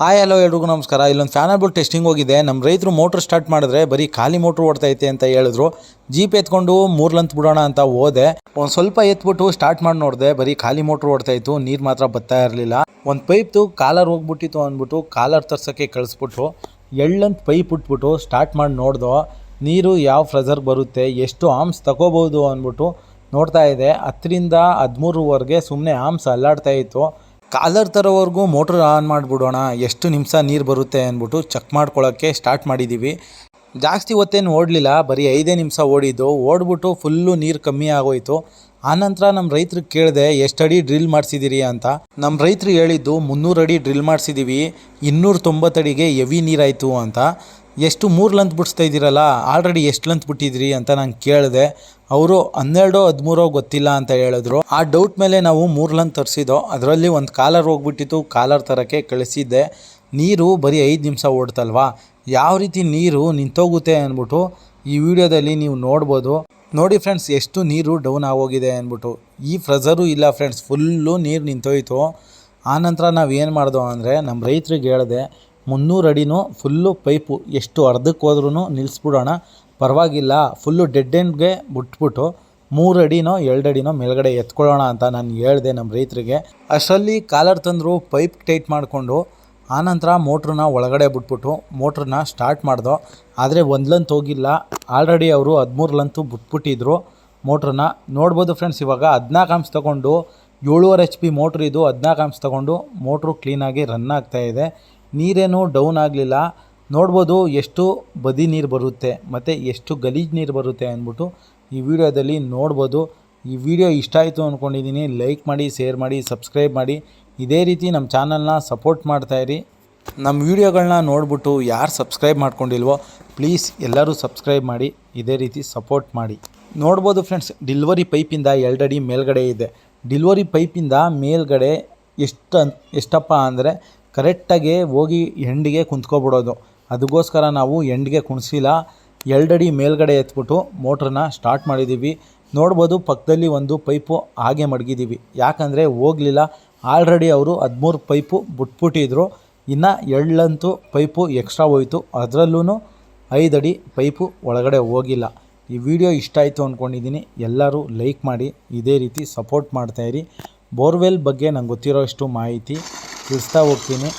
Hi hello ಎಲ್ರಿಗೂ ನಮಸ್ಕಾರ. ಇಲ್ಲೊಂದು ಫ್ಯಾನ್ ಆಗ್ಬಿಟ್ಟು ಟೆಸ್ಟಿಂಗ್ ಹೋಗಿದೆ. ನಮ್ಮ ರೈತರು ಮೋಟ್ರ್ ಸ್ಟಾರ್ಟ್ ಮಾಡಿದ್ರೆ ಬರೀ ಖಾಲಿ ಮೋಟ್ರ್ ಓಡ್ತೈತೆ ಅಂತ ಹೇಳಿದ್ರು. ಜೀಪ್ ಎತ್ಕೊಂಡು ಮೂರು ಬಿಡೋಣ ಅಂತ ಹೋದೆ. ಒಂದು ಸ್ವಲ್ಪ ಎತ್ಬಿಟ್ಟು ಸ್ಟಾರ್ಟ್ ಮಾಡಿ ನೋಡಿದೆ. ಬರೀ ಖಾಲಿ ಮೋಟ್ರ್ ಓಡ್ತಾಯಿತ್ತು. ನೀರು ಮಾತ್ರ ಬರ್ತಾ ಇರಲಿಲ್ಲ. ಒಂದು ಪೈಪ್ದು ಕಾಲರ್ ಹೋಗ್ಬಿಟ್ಟಿತ್ತು ಅಂದ್ಬಿಟ್ಟು ಕಾಲರ್ ತರ್ಸೋಕ್ಕೆ ಕಳಿಸ್ಬಿಟ್ರು. ಎಳ್ಳಂತ ಪೈಪ್ ಇಟ್ಬಿಟ್ಟು ಸ್ಟಾರ್ಟ್ ಮಾಡಿ ನೋಡ್ದೋ, ನೀರು ಯಾವ ಫ್ರೆಜರ್ ಬರುತ್ತೆ, ಎಷ್ಟು ಆಮ್ಸ್ ತಗೋಬೋದು ಅಂದ್ಬಿಟ್ಟು ನೋಡ್ತಾ ಇದೆ ಹತ್ತರಿಂದ ಹದಿಮೂರುವರೆಗೆ ಸುಮ್ಮನೆ ಆಮ್ಸ್ ಅಲ್ಲಾಡ್ತಾ ಇತ್ತು. ಕಾಲರ್ ತರೋವರೆಗೂ ಮೋಟ್ರ್ ಆನ್ ಮಾಡಿಬಿಡೋಣ ಎಷ್ಟು ನಿಮಿಷ ನೀರು ಬರುತ್ತೆ ಅಂದ್ಬಿಟ್ಟು ಚೆಕ್ ಮಾಡ್ಕೊಳ್ಳೋಕ್ಕೆ ಸ್ಟಾರ್ಟ್ ಮಾಡಿದ್ದೀವಿ ಜಾಸ್ತಿ ಹೊತ್ತೇನು ಓಡಲಿಲ್ಲ, ಬರೀ ಐದೇ ನಿಮಿಷ ಓಡಿದ್ದು, ಓಡ್ಬಿಟ್ಟು ಫುಲ್ಲು ನೀರು ಕಮ್ಮಿ ಆಗೋಯ್ತು. ಆನಂತರ ನಮ್ಮ ರೈತರು ಕೇಳಿದೆ ಎಷ್ಟು ಅಡಿ ಡ್ರಿಲ್ ಮಾಡಿಸಿದ್ದೀರಿ ಅಂತ. ನಮ್ಮ ರೈತರು ಹೇಳಿದ್ದು, ಮುನ್ನೂರು ಅಡಿ ಡ್ರಿಲ್ ಮಾಡಿಸಿದ್ದೀವಿ ಇನ್ನೂರ ತೊಂಬತ್ತಡಿಗೆ ಎವಿ ನೀರಾಯಿತು ಅಂತ. ಎಷ್ಟು ಮೂರು ಲಂತ್ ಬಿಡಿಸ್ತಾ ಇದ್ದೀರಲ್ಲ, ಆಲ್ರೆಡಿ ಎಷ್ಟು ಲಂತ್ ಬಿಟ್ಟಿದ್ದೀರಿ ಅಂತ ನಾನು ಕೇಳಿದೆ. ಅವರು, ಹನ್ನೆರಡೋ, ಹದಿಮೂರೋ ಗೊತ್ತಿಲ್ಲ ಅಂತ ಹೇಳಿದ್ರು. ಆ ಡೌಟ್ ಮೇಲೆ ನಾವು ಮೂರು ಲಂತ್ ತರಿಸಿದ್ದೋ, ಅದರಲ್ಲಿ ಒಂದು ಕಾಲರ್ ಹೋಗ್ಬಿಟ್ಟಿತ್ತು, ಕಾಲರ್ ತರೋಕ್ಕೆ ಕಳಿಸಿದ್ದೆ. ನೀರು ಬರೀ ಐದು ನಿಮಿಷ ಓಡ್ತಲ್ವಾ? ಯಾವ ರೀತಿ ನೀರು ನಿಂತೋಗುತ್ತೆ ಅಂದ್ಬಿಟ್ಟು ಈ ವಿಡಿಯೋದಲ್ಲಿ ನೀವು ನೋಡ್ಬೋದು. ನೋಡಿ ಫ್ರೆಂಡ್ಸ್ ಎಷ್ಟು ನೀರು ಡೌನ್ ಆಗೋಗಿದೆ ಅಂದ್ಬಿಟ್ಟು. ಈ ಫ್ರೆಜರು ಇಲ್ಲ ಫ್ರೆಂಡ್ಸ್ ಫುಲ್ಲು ನೀರು ನಿಂತೋಯ್ತು. ಆನಂತರ ನಾವು ಏನು ಮಾಡ್ದೋ ಅಂದರೆ ನಮ್ಮ ರೈತರಿಗೆ ಹೇಳಿದೆ, ಮುನ್ನೂರು ಅಡಿನೂ ಫುಲ್ಲು ಪೈಪು ಎಷ್ಟು ಅರ್ಧಕ್ಕೆ ಹೋದ್ರೂ ನಿಲ್ಲಿಸ್ಬಿಡೋಣ ಪರವಾಗಿಲ್ಲ ಫುಲ್ಲು ಡೆಡ್ ಎಂಡ್ಗೆ ಬಿಟ್ಬಿಟ್ಟು ಮೂರು ಅಡಿನೋ ಎರಡು ಅಡಿನೋ ಮೇಲ್ಗಡೆ ಎತ್ಕೊಳ್ಳೋಣ ಅಂತ ನಾನು ಹೇಳಿದೆ ನಮ್ಮ ರೈತರಿಗೆ. ಅಷ್ಟರಲ್ಲಿ ಕಾಲರ್ ತಂದರು ಪೈಪ್ ಟೈಟ್ ಮಾಡಿಕೊಂಡು ಆನಂತರ ಮೋಟ್ರನ್ನ ಒಳಗಡೆ ಬಿಟ್ಬಿಟ್ಟು ಮೋಟ್ರನ್ನ ಸ್ಟಾರ್ಟ್ ಮಾಡ್ದೋ. ಆದರೆ ಒಂದು ಲಂತ್ ಹೋಗಿಲ್ಲ. ಆಲ್ರೆಡಿ ಅವರು ಹದಿಮೂರು ಲಂತು ಬಿಟ್ಬಿಟ್ಟಿದ್ರು. ಮೋಟ್ರನ್ನ ನೋಡ್ಬೋದು ಫ್ರೆಂಡ್ಸ್ ಇವಾಗ ಹದಿನಾಲ್ಕು ಆಮ್ಸ್ ತೊಗೊಂಡು ಏಳುವರೆ ಎಚ್ ಪಿ ಮೋಟ್ರ್ ಇದು. ಹದಿನಾಲ್ಕು ಆಮ್ಸ್ ತೊಗೊಂಡು ಮೋಟ್ರು ಕ್ಲೀನಾಗಿ ರನ್ ಆಗ್ತಾ ಇದೆ. ನೀರೇನು ಡೌನ್ ಆಗಲಿಲ್ಲ. ನೋಡ್ಬೋದು ಎಷ್ಟು ಬದಿ ನೀರು ಬರುತ್ತೆ ಮತ್ತು ಎಷ್ಟು ಗಲೀಜು ನೀರು ಬರುತ್ತೆ ಅಂದ್ಬಿಟ್ಟು ಈ ವಿಡಿಯೋದಲ್ಲಿ ನೋಡ್ಬೋದು. ಈ ವಿಡಿಯೋ ಇಷ್ಟ ಆಯಿತು ಅಂದ್ಕೊಂಡಿದ್ದೀನಿ ಲೈಕ್ ಮಾಡಿ ಶೇರ್ ಮಾಡಿ ಸಬ್ಸ್ಕ್ರೈಬ್ ಮಾಡಿ. ಇದೇ ರೀತಿ ನಮ್ಮ ಚಾನಲ್ನ ಸಪೋರ್ಟ್ ಮಾಡ್ತಾಯಿರಿ ನಮ್ಮ ವಿಡಿಯೋಗಳನ್ನ ನೋಡ್ಬಿಟ್ಟು ಯಾರು ಸಬ್ಸ್ಕ್ರೈಬ್ ಮಾಡ್ಕೊಂಡಿಲ್ವೋ ಪ್ಲೀಸ್ ಎಲ್ಲರೂ ಸಬ್ಸ್ಕ್ರೈಬ್ ಮಾಡಿ, ಇದೇ ರೀತಿ ಸಪೋರ್ಟ್ ಮಾಡಿ. ನೋಡ್ಬೋದು ಫ್ರೆಂಡ್ಸ್ ಡಿಲ್ವರಿ ಪೈಪಿಂದ ಎರಡಡಿ ಮೇಲ್ಗಡೆ ಇದೆ. ಡಿಲ್ವರಿ ಪೈಪಿಂದ ಮೇಲ್ಗಡೆ ಎಷ್ಟು ಎಷ್ಟಪ್ಪ ಅಂದರೆ ಕರೆಕ್ಟಾಗಿ ಹೋಗಿ ಎಂಡಿಗೆ ಕುಂತ್ಕೊಬಿಡೋದು. ಅದಕ್ಕೋಸ್ಕರ ನಾವು ಎಂಡಿಗೆ ಕುಣಿಸಿಲ್ಲ. ಎರಡಡಿ ಮೇಲ್ಗಡೆ ಎತ್ಬಿಟ್ಟು ಮೋಟ್ರನ್ನ ಸ್ಟಾರ್ಟ್ ಮಾಡಿದ್ದೀವಿ ನೋಡ್ಬೋದು ಪಕ್ಕದಲ್ಲಿ ಒಂದು ಪೈಪು ಹಾಗೆ ಮಡಗಿದ್ದೀವಿ ಯಾಕಂದರೆ ಹೋಗಲಿಲ್ಲ. ಆಲ್ರೆಡಿ ಅವರು ಹದಿಮೂರು ಪೈಪು ಬಿಟ್ಬಿಟ್ಟಿದ್ರು. ಇನ್ನು ಎಳ್ಳಂತೂ ಪೈಪು ಎಕ್ಸ್ಟ್ರಾ ಹೋಯಿತು. ಅದರಲ್ಲೂ ಐದಡಿ ಪೈಪು ಒಳಗಡೆ ಹೋಗಿಲ್ಲ. ಈ ವಿಡಿಯೋ ಇಷ್ಟ ಆಯಿತು ಅಂದ್ಕೊಂಡಿದ್ದೀನಿ ಎಲ್ಲರೂ ಲೈಕ್ ಮಾಡಿ, ಇದೇ ರೀತಿ ಸಪೋರ್ಟ್ ಮಾಡ್ತಾಯಿರಿ ಬೋರ್ವೆಲ್ ಬಗ್ಗೆ ನಂಗೆ ಗೊತ್ತಿರೋಷ್ಟು ಮಾಹಿತಿ ತಿಳಿಸ್ತಾ ಹೋಗ್ತೀನಿ.